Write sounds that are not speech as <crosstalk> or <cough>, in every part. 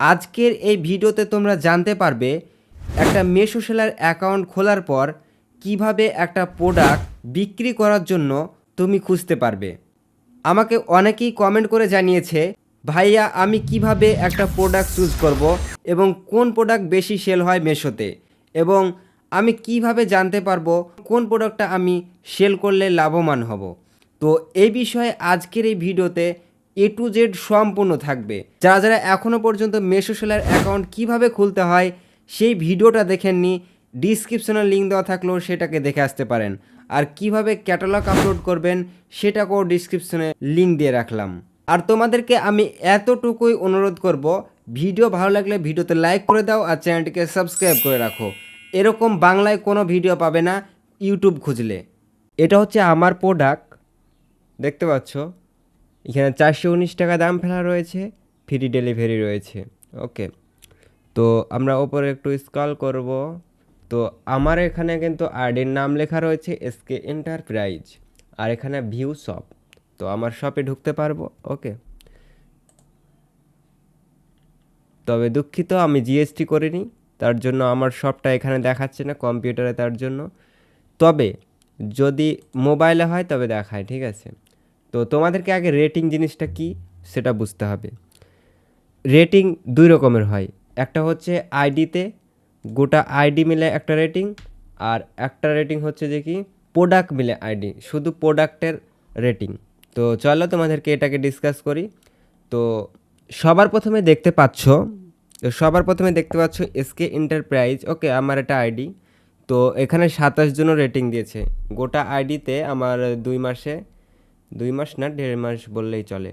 আজকের এই ভিডিওতে তোমরা জানতে পারবে একটা মেশো সেলার অ্যাকাউন্ট খোলার পর কীভাবে একটা প্রোডাক্ট বিক্রি করার জন্য তুমি খুঁজতে পারবে। আমাকে অনেকেই কমেন্ট করে জানিয়েছে, ভাইয়া, আমি কীভাবে একটা প্রোডাক্ট চুজ করব এবং কোন প্রোডাক্ট বেশি সেল হয় মেশোতে এবং আমি কীভাবে জানতে পারব কোন প্রোডাক্টটা আমি সেল করলে লাভবান হব? তো এই বিষয়ে আজকের এই ভিডিওতে এ টু জেড সম্পূর্ণ থাকবে। যারা যারা এখনও পর্যন্ত মেশো সেলার অ্যাকাউন্ট কীভাবে খুলতে হয়, সেই ভিডিওটা দেখেননি ডিসক্রিপশনে লিঙ্ক দেওয়া থাকলেও সেটাকে দেখে আসতে পারেন। আর কীভাবে ক্যাটালগ আপলোড করবেন, সেটাকেও ডিসক্রিপশনে লিঙ্ক দিয়ে রাখলাম। আর তোমাদেরকে আমি এতটুকুই অনুরোধ করব, ভিডিও ভালো লাগলে ভিডিওতে লাইক করে দাও আর চ্যানেলটিকে সাবস্ক্রাইব করে রাখো। এরকম বাংলায় কোনো ভিডিও পাবে না ইউটিউব খুঁজলে। এটা হচ্ছে আমার প্রোডাক্ট দেখতে পাচ্ছ? এখানে চারশো উনিশ টাকা দাম ফেলা রয়েছে ফ্রি ডেলিভারি রয়েছে। ওকে তো আমরা ওপরে একটু স্কল করব। তো আমার এখানে কিন্তু আইডির নাম লেখা রয়েছে এসকে এন্টারপ্রাইজ আর এখানে ভিউ শপ তো আমার শপে ঢুকতে পারব? ওকে তবে দুঃখিত, আমি জিএসটি করিনি, তার জন্য আমার শপটা এখানে দেখাচ্ছে না কম্পিউটারে তার জন্য। তবে যদি মোবাইলে হয়, তবে দেখায়, ঠিক আছে? তো তোমাদেরকে আগে রেটিং জিনিসটা কি সেটা বুঝতে হবে। রেটিং দুই রকমের হয়, একটা হচ্ছে আইডিতে গোটা আইডি মিলে একটা রেটিং আর একটা রেটিং হচ্ছে যে কি প্রোডাক্ট মিলে আইডি শুধু প্রোডাক্টের রেটিং তো চলো তোমাদেরকে এটাকে ডিসকাস করি। তো সবার প্রথমে দেখতে পাচ্ছ, তো সবার প্রথমে দেখতে পাচ্ছ এসকে এন্টারপ্রাইজ ওকে আমার এটা আইডি তো এখানে সাতাশ জনও রেটিং দিয়েছে। গোটা আইডিতে আমার দুই মাসে দুই মাস না, দেড় মাস বললেই চলে।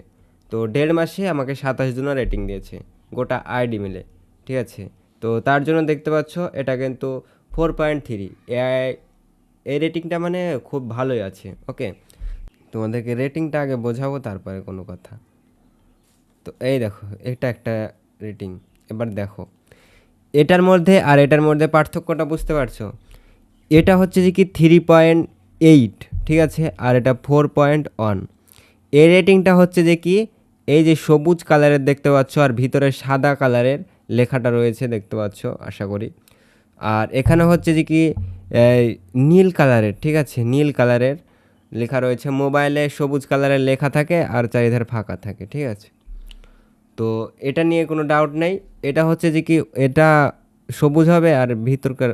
তো দেড় মাসে আমাকে সাতাশ জনের রেটিং দিয়েছে, গোটা আইডি মিলে, ঠিক আছে? তো তার জন্য দেখতে পাচ্ছ, এটা কিন্তু ফোর পয়েন্ট থ্রি এই রেটিংটা মানে খুব ভালোই আছে ওকে তোমাদেরকে রেটিংটা আগে বোঝাবো, তারপরে কোনো কথা। তো এই দেখো, এটা একটা রেটিং এবার দেখো, এটার মধ্যে আর এটার মধ্যে পার্থক্যটা বুঝতে পারছ? এটা হচ্ছে যে কি থ্রি পয়েন্ট এইট ঠিক আছে? আর এটা ফোর পয়েন্ট ওয়ান এই রেটিংটা হচ্ছে যে কি? এই যে সবুজ কালারের দেখতে পাচ্ছ আর ভিতরে সাদা কালারের লেখাটা রয়েছে দেখতে পাচ্ছ, আশা করি। আর এখানে হচ্ছে যে কি? নীল কালারের, ঠিক আছে? নীল কালারের লেখা রয়েছে। মোবাইলে সবুজ কালারের লেখা থাকে আর চারিধার ফাঁকা থাকে, ঠিক আছে? তো এটা নিয়ে কোনো ডাউট নেই। এটা হচ্ছে যে কি? এটা সবুজ হবে আর ভিতরকার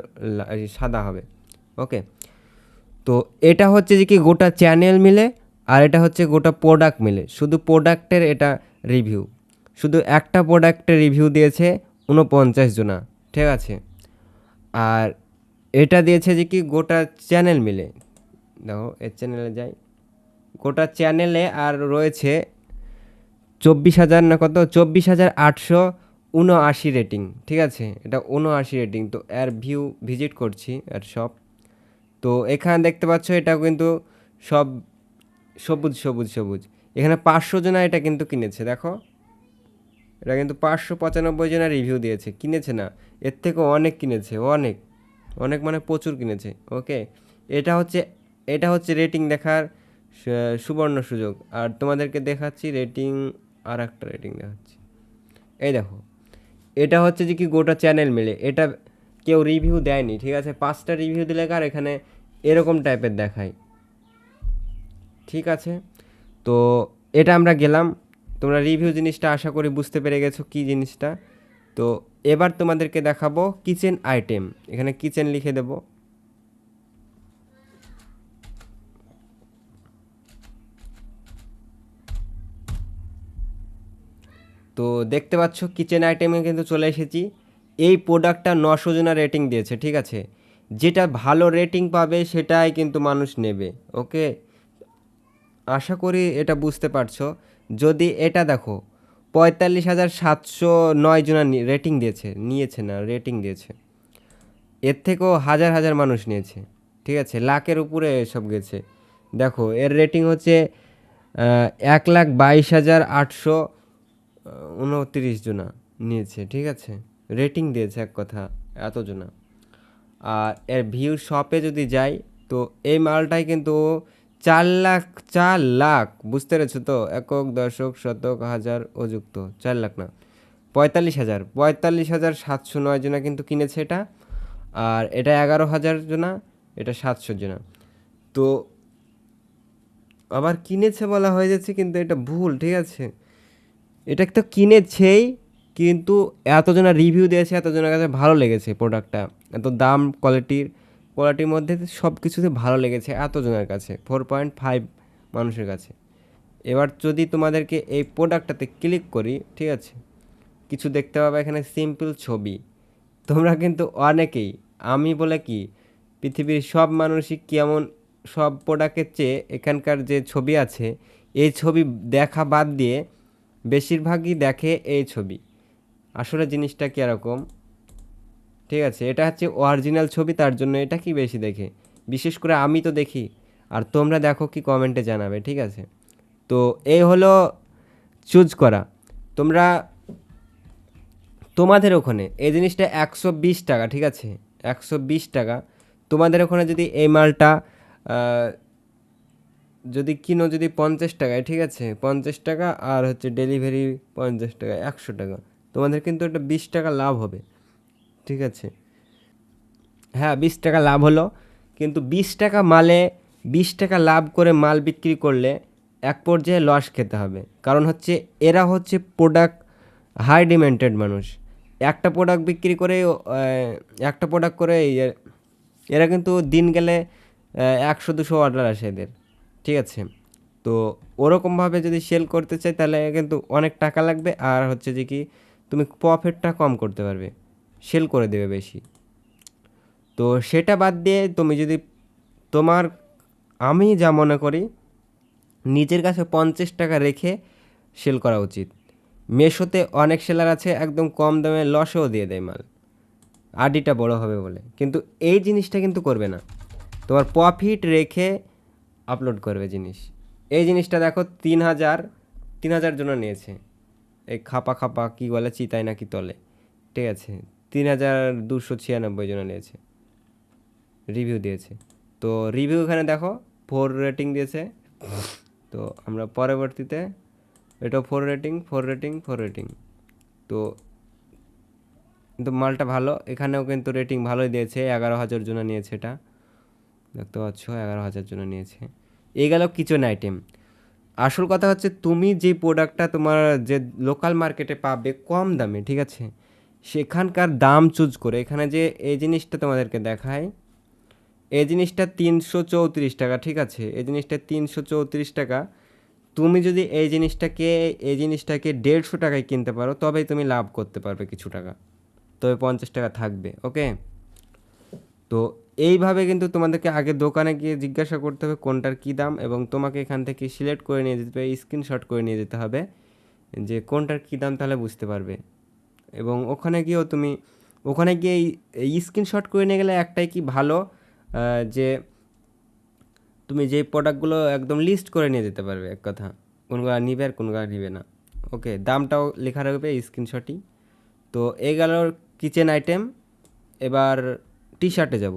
সাদা হবে। ওকে তো এটা হচ্ছে যে কি গোটা চ্যানেল মিলে আর এটা হচ্ছে গোটা প্রোডাক্ট মিলে। শুধু প্রোডাক্টের এটা রিভিউ শুধু একটা প্রোডাক্টের রিভিউ দিয়েছে উনপঞ্চাশ জনা, ঠিক আছে? আর এটা দিয়েছে যে কি গোটা চ্যানেল মিলে। দেখো, এর চ্যানেলে যাই। গোটা চ্যানেলে আর রয়েছে চব্বিশ হাজার না কত? চব্বিশ হাজার আটশো উনআশি রেটিং ঠিক আছে? এটা উনআশি রেটিং তো এর ভিউ ভিজিট করছি, এর সব তো এখানে দেখতে পাচ্ছ এটা কিন্তু সব সবুজ সবুজ সবুজ। এখানে পাঁচশো জনা এটা কিন্তু কিনেছে, দেখো। এটা কিন্তু পাঁচশো পঁচানব্বই জনা রিভিউ দিয়েছে, কিনেছে না। এর থেকে অনেক কিনেছে, অনেক। অনেক মানে প্রচুর কিনেছে ওকে এটা হচ্ছে এটা হচ্ছে রেটিং দেখার সুবর্ণ সুযোগ। আর তোমাদেরকে দেখাচ্ছি রেটিং আর একটা রেটিং দেখাচ্ছি। এই দেখো, এটা হচ্ছে যে কি গোটা চ্যানেল মিলে। এটা কেউ রিভিউ দেয়নি, ঠিক আছে? পাঁচটা রিভিউ দিলে কার? এখানে এরকম টাইপের দেখায়। ঠিক আছে? তো এটা আমরা গেলাম। তোমরা রিভিউ জিনিসটা আশা করি বুঝতে পেরে গেছো কী জিনিসটা। তো এবার তোমাদেরকে দেখাবো কিচেন আইটেম এখানে কিচেন লিখে দেব। তো দেখতে পাচ্ছ কিচেন আইটেমে কিন্তু চলে এসেছি। এই প্রোডাক্টটা নশো জনা রেটিং দিয়েছে, ঠিক আছে? যেটা ভালো রেটিং পাবে সেটাই কিন্তু মানুষ নেবে ওকে আশা করি এটা বুঝতে পারছ। যদি এটা দেখো, পঁয়তাল্লিশ হাজার সাতশো নয় জনা রেটিং দিয়েছে, নিয়েছে না রেটিং দিয়েছে। এর থেকেও হাজার হাজার মানুষ নিয়েছে, ঠিক আছে? লাখের উপরে এসব গেছে। দেখো, এর রেটিং হচ্ছে এক লাখ বাইশ হাজার আটশো উনত্রিশ জনা নিয়েছে, ঠিক আছে? রেটিং দিয়েছে এক কথা এত জনা আর এর ভিউ শপে যদি যাই, তো এই মালটাই কিন্তু চার লাখ চার লাখ, বুঝতে পেরেছ তো? একক, দশক, শতক, হাজার ও যুক্ত চার লাখ না, পঁয়তাল্লিশ হাজার পঁয়তাল্লিশ হাজার সাতশো নয় জনা কিন্তু কিনেছে এটা। আর এটা এগারো হাজার জনা, এটা সাতশো জনা। তো আবার কিনেছে বলা হয়ে যাচ্ছে, কিন্তু এটা ভুল, ঠিক আছে? এটা তো কিনেছেই কিন্তু এতজনা রিভিউ দিয়েছে, এতজনের কাছে ভালো লেগেছে প্রোডাক্টটা এত দাম কোয়ালিটির কোয়ালিটির মধ্যে সব কিছুতে ভালো লেগেছে এতজনের কাছে ফোর পয়েন্ট ফাইভ মানুষের কাছে। এবার যদি তোমাদেরকে এই প্রোডাক্টটাতে ক্লিক করি, ঠিক আছে, কিছু দেখতে পাবে এখানে সিম্পল ছবি। তোমরা কিন্তু অনেকেই, আমি বলে কি, পৃথিবীর সব মানুষই কেমন, সব প্রোডাক্টের চেয়ে এখানকার যে ছবি আছে, এই ছবি দেখা বাদ দিয়ে বেশিরভাগই দেখে এই ছবি। আসলে জিনিসটা কীরকম ঠিক আছে, এটা হচ্ছে অরিজিনাল ছবি, তার জন্য এটা কি বেশি দেখে? বিশেষ করে আমি তো দেখি, আর তোমরা দেখো কি কমেন্টে জানাবে, ঠিক আছে? তো এই হলো চুজ করা। তোমরা, তোমাদের ওখানে এই জিনিসটা একশো বিশ টাকা, ঠিক আছে? একশো বিশ টাকা। তোমাদের ওখানে যদি এই মালটা যদি কিনো যদি পঞ্চাশ টাকায়, ঠিক আছে? পঞ্চাশ টাকা, আর হচ্ছে ডেলিভারি পঞ্চাশ টাকা একশো টাকা। তোমাদের কিন্তু একটা বিশ টাকা লাভ হবে, ঠিক আছে? হ্যাঁ বিশ টাকা লাভ হলো, কিন্তু বিশ টাকা মালে, বিশ টাকা লাভ করে মাল বিক্রি করলে এক পর্যায়ে লস খেতে হবে। কারণ হচ্ছে এরা হচ্ছে প্রোডাক্ট হাই ডিমান্ডেড মানুষ। একটা প্রোডাক্ট বিক্রি করে একটা প্রোডাক্ট করে এরা কিন্তু দিন গেলে একশো, দুশো অর্ডার আসে এদের, ঠিক আছে? তো ওরকমভাবে যদি সেল করতে চাই তাহলে কিন্তু অনেক টাকা লাগবে। আর হচ্ছে যে কি তুমি প্রফিটটা কম করতে পারবে সেল করে দেবে বেশি। তো সেটা বাদ দিয়ে তুমি যদি তোমার, আমি যা মনে করি, নিজের কাছে পঞ্চাশ টাকা রেখে সেল করা উচিত। মেশোতে অনেক সেলার আছে, একদম কম দামে লসেও দিয়ে দেয় মাল। আডিটা বড় হবে বলে। কিন্তু এই জিনিসটা কিন্তু করবে না। তোমার প্রফিট রেখে আপলোড করবে জিনিস। এই জিনিসটা দেখো, তিন হাজার তিন হাজার জন্য নিয়েছে। এই খাপা খাপা কী বলে চিতায় নাকি তলে। ঠিক আছে, তিন হাজার দুশো ছিয়ানব্বই জন নিয়েছে। রিভিউ দিয়েছে। তো রিভিউ এখানে দেখো ফোর রেটিং দিয়েছে। তো আমরা পরবর্তীতে, এটা four rating four rating four rating তো কিন্তু মালটা ভালো, এখানেও কিন্তু রেটিং ভালোই দিয়েছে। এগারো হাজার জন্য নিয়েছে এটা। দেখতে পাচ্ছ, এগারো হাজার জন্য নিয়েছে। এই গেল কিচেন আইটেম আসল কথা হচ্ছে তুমি যে প্রোডাক্টটা তোমার যে লোকাল মার্কেটে পাবে কম দামে, ঠিক আছে? সেখানকার দাম চুজ করে, এখানে যে এই জিনিসটা তোমাদেরকে দেখায় এই জিনিসটা তিনশো চৌত্রিশ টাকা, ঠিক আছে? এই জিনিসটা তিনশো চৌত্রিশ টাকা। তুমি যদি এই জিনিসটাকে এই জিনিসটাকে দেড়শো টাকায় কিনতে পারো, তবেই তুমি লাভ করতে পারবে কিছু টাকা। তবে পঞ্চাশ টাকা থাকবে ওকে তো এইভাবে কিন্তু তোমাদেরকে আগে দোকানে গিয়ে জিজ্ঞাসা করতে হবে কোনটার কী দাম এবং তোমাকে এখান থেকে সিলেক্ট করে নিয়ে যেতে হবে, স্ক্রিনশট করে নিয়ে যেতে হবে যে কোনটার কী দাম তাহলে বুঝতে পারবে। এবং ওখানে গিয়েও তুমি, ওখানে গিয়ে এই স্ক্রিনশট করে নিয়ে গেলে একটাই কি ভালো যে তুমি যেই প্রোডাক্টগুলো একদম লিস্ট করে নিয়ে যেতে পারবে এক কথা কোনগুলো নিবে আর কোনগুলো নিবে না। ওকে, দামটাও লেখা রাখবে স্ক্রিনশটই। তো এই গেল কিচেন আইটেম এবার টি শার্টে যাব।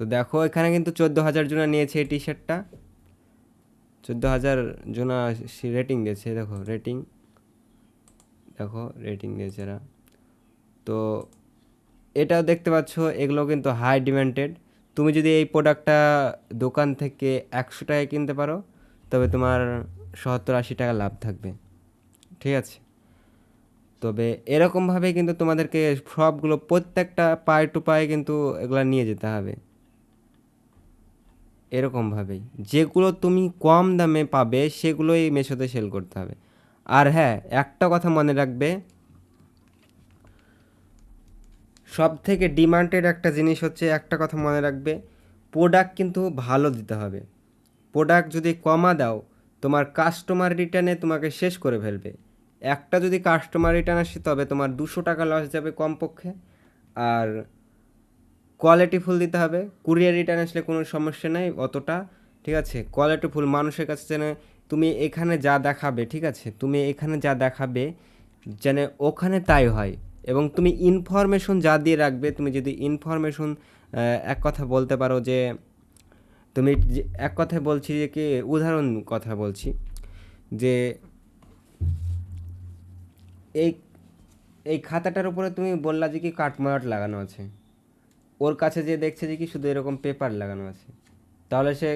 তো দেখো, এখানে কিন্তু চোদ্দ হাজার জনা নিয়েছে এই টি শার্টটা চোদ্দ হাজার জোনা রেটিং দিয়েছে, দেখো রেটিং দেখো রেটিং দিয়েছে এরা। তো এটাও দেখতে পাচ্ছ, এগুলো কিন্তু হাই ডিমান্ডেড তুমি যদি এই প্রোডাক্টটা দোকান থেকে একশো টাকায় কিনতে পারো, তবে তোমার সত্তর আশি টাকা লাভ থাকবে। ঠিক আছে? তবে এরকমভাবে কিন্তু তোমাদেরকে সবগুলো প্রত্যেকটা পায়ে টু পায়ে কিন্তু এগুলো নিয়ে যেতে হবে। এরকমভাবেই। যেগুলো তুমি কম দামে পাবে, সেগুলোই মেশোতে সেল করতে হবে। আর হ্যাঁ একটা কথা মনে রাখবে। সব থেকে ডিমান্ডেড একটা জিনিস হচ্ছে, একটা কথা মনে রাখবে প্রোডাক্ট কিন্তু ভালো দিতে হবে। প্রোডাক্ট যদি কমা দাও, তোমার কাস্টমার রিটার্নে তোমাকে শেষ করে ফেলবে। একটা যদি কাস্টমার রিটার্ন আসে, তবে তোমার দুশো টাকা লস যাবে কমপক্ষে। আর কোয়ালিটি ফুল দিতে হবে। কুরিয়ার রিটার্ন আসলে কোনো সমস্যা নেই অতটা, ঠিক আছে? কোয়ালিটি ফুল মানুষের কাছে যেন তুমি এখানে যা দেখাবে, ঠিক আছে? তুমি এখানে যা দেখাবে যেন ওখানে তাই হয়। এবং তুমি ইনফরমেশন যা দিয়ে রাখবে, তুমি যদি ইনফরমেশন এক কথা বলতে পারো যে, তুমি এক কথায় বলছি যে কি, উদাহরণ কথা বলছি যে, এই এই খাতাটার উপরে তুমি বললা যে কি কাঠমাট লাগানো আছে। ওর কাছে যে দেখছে যে কি শুধু এরকম পেপার লাগানো আছে। তাহলে সে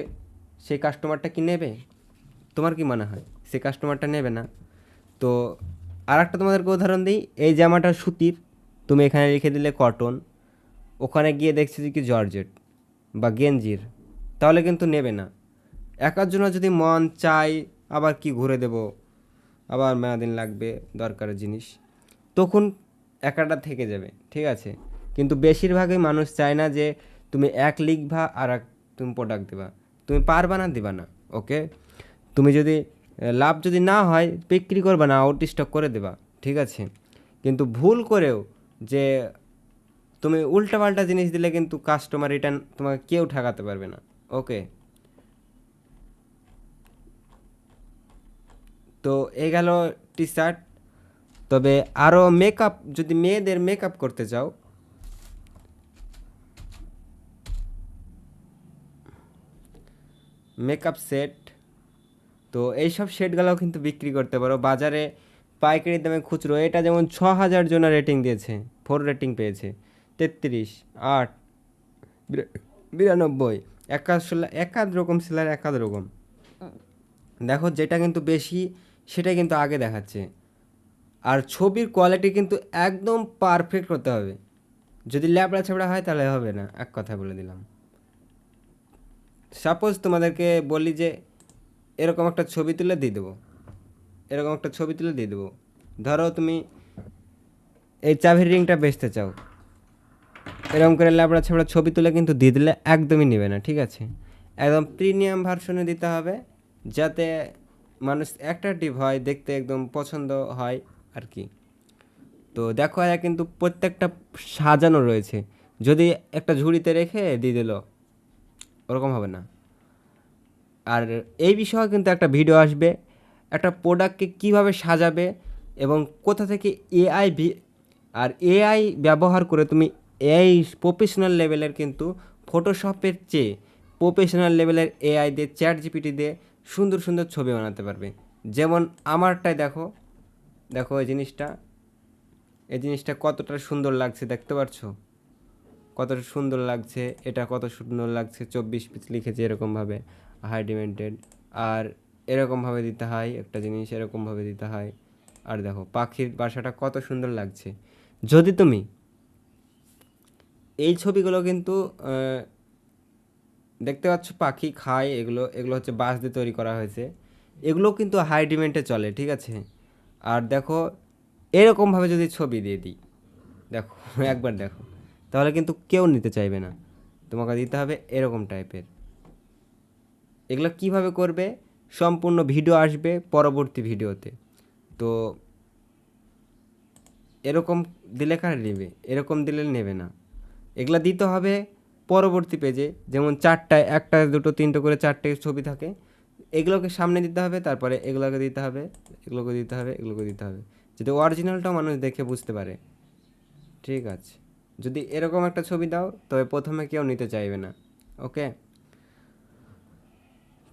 সেই কাস্টমারটা কি নেবে? তোমার কি মনে হয়? সে কাস্টমারটা নেবে না। তো আর একটা তোমাদেরকে উদাহরণ দিই, এই জামাটা সুতির, তুমি এখানে লিখে দিলে কটন ওখানে গিয়ে দেখছি যে কি জর্জেট বা গেঞ্জির, তাহলে কিন্তু নেবে না। একার জন্য যদি মন চাই আবার কি ঘুরে দেব, আবার মেয়াদিন লাগবে দরকারের জিনিস, তখন একাটা থেকে যাবে, ঠিক আছে? কিন্তু বেশিরভাগই মানুষ চায় না যে তুমি এক লিখবা আর এক তুমি প্রোডাক্ট দেবা। তুমি পারবা না, দিবা না ওকে তুমি যদি লাভ যদি না হয়, বিক্রি করবা না আউট স্টক করে দেবা, ঠিক আছে? কিন্তু ভুল করেও যে তুমি উল্টাপাল্টা জিনিস দিলে কিন্তু কাস্টমার রিটার্ন তোমাকে কেউ ঠেকাতে পারবে না ওকে তো এ গেল টি শার্ট তবে আরও মেকআপ যদি মেয়েদের মেকআপ করতে চাও মেকআপ সেট তো এইসব সেটগুলোও কিন্তু বিক্রি করতে পারো। বাজারে পাইকারি দামে খুচরো, এটা যেমন ছ হাজার জন রেটিং দিয়েছে ফোর রেটিং পেয়েছে, তেত্রিশ, আট, বিরা- বিরানব্বই একাশ একাধ রকম সেলার একাধ রকম। দেখো যেটা কিন্তু বেশি সেটা কিন্তু আগে দেখাচ্ছে। আর ছবির কোয়ালিটি কিন্তু একদম পারফেক্ট হতে হবে। যদি ল্যাবড়া ছ্যাবড়া হয় তাহলে হবে না, এক কথা বলে দিলাম। সাপোজ তোমাদেরকে বলি যে, এরকম একটা ছবি তুলে দিয়ে দেবো। এরকম একটা ছবি তুলে দিয়ে দেবো। ধরো তুমি এই চাবির রিংটা বেচতে চাও। এরকম করে ল্যাবড়া ছাবড়া ছবি তুলে কিন্তু দিয়ে দিলে একদমই নেবে না, ঠিক আছে? একদম প্রিমিয়াম ভার্সনে দিতে হবে, যাতে মানুষ অ্যাট্রাকটিভ হয়, দেখতে একদম পছন্দ হয় আর কি। তো দেখো এরা কিন্তু প্রত্যেকটা সাজানো রয়েছে। যদি একটা ঝুড়িতে রেখে দিয়ে দিল ওরকম হবে না। আর এই বিষয়ে কিন্তু একটা ভিডিও আসবে। একটা প্রোডাক্টকে কীভাবে সাজাবে এবং কোথা থেকে এআই আর এআই ব্যবহার করে তুমি এআই প্রফেশনাল লেভেলের কিন্তু ফটোশপের চেয়ে প্রফেশনাল লেভেলের এআই দিয়ে চ্যাট জিপিটি দিয়ে সুন্দর সুন্দর ছবি বানাতে পারবে। যেমন আমারটাই দেখো দেখো এই জিনিসটা। এই জিনিসটা কতটা সুন্দর লাগছে, দেখতে পারছ? কতটা সুন্দর লাগছে, এটা কত সুন্দর লাগছে, চব্বিশ পিস লিখেছে এরকমভাবে হাইডিমেন্টেড আর এরকমভাবে দিতে হয়, একটা জিনিস এরকমভাবে দিতে হয়। আর দেখো, পাখির বাসাটা কত সুন্দর লাগছে। যদি তুমি এই ছবিগুলো কিন্তু দেখতে পাচ্ছ পাখি খায়, এগুলো এগুলো হচ্ছে বাঁশ দিয়ে তৈরি করা হয়েছে। এগুলো কিন্তু হাই ডিমেন্টে চলে, ঠিক আছে? আর দেখো, এরকমভাবে যদি ছবি দিয়ে দিই, দেখো, <laughs> একবার দেখো। তাহলে কিন্তু কেউ নিতে চাইবে না। তোমাকে দিতে হবে এরকম টাইপের এগুলো কীভাবে করবে? সম্পূর্ণ ভিডিও আসবে পরবর্তী ভিডিওতে তো এরকম দিলে কার নেবে? এরকম দিলে নেবে না। এগুলা দিতে হবে পরবর্তী পেজে যেমন চারটায়, একটা, দুটো, তিনটে করে চারটে ছবি থাকে। এগুলোকে সামনে দিতে হবে, তারপরে এগুলোকে দিতে হবে, এগুলোকে দিতে হবে, এগুলোকে দিতে হবে। যাতে অরিজিনালটাও মানুষ দেখে বুঝতে পারে। ঠিক আছে। যদি এরকম একটা ছবি দাও, তবে প্রথমে কেউ নিতে চাইবে না, ওকে?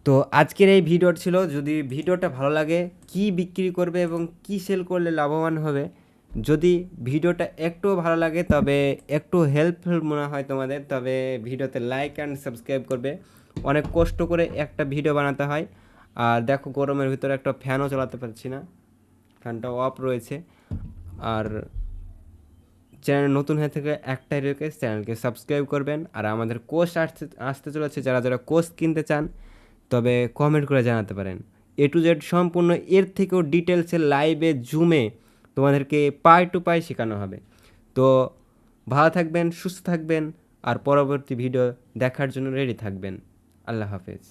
তো আজকের এই ভিডিওটা ছিল, যদি ভিডিওটা ভালো লাগে, কি বিক্রি করবে এবং কি সেল করলে লাভবান হবে, যদি ভিডিওটা একটু ভালো লাগে, তবে একটু হেল্পফুল মনে হয় তোমাদের, তবে ভিডিওতে লাইক অ্যান্ড সাবস্ক্রাইব করবে। অনেক কষ্ট করে একটা ভিডিও বানাতে হয়, আর দেখো গরমের ভিতরে একটা ফ্যানও চালাতে পারছি না ফ্যানটা অফ রয়েছে, আর চ্যানেল নতুন হয়ে থেকে একটাই রিকোয়েস্ট চ্যানেলকে সাবস্ক্রাইব করবেন। আর আমাদের কোর্স আসতে আসতে চলেছে, যারা যারা কোর্স কিনতে চান, তবে কমেন্ট করে জানাতে পারেন। এ টু জেড সম্পূর্ণ এর থেকেও ডিটেলসে লাইভে জুমে তোমাদেরকে পাই টু পাই শেখানো হবে। তো ভালো থাকবেন, সুস্থ থাকবেন, আর পরবর্তী ভিডিও দেখার জন্য রেডি থাকবেন। আল্লাহ হাফেজ।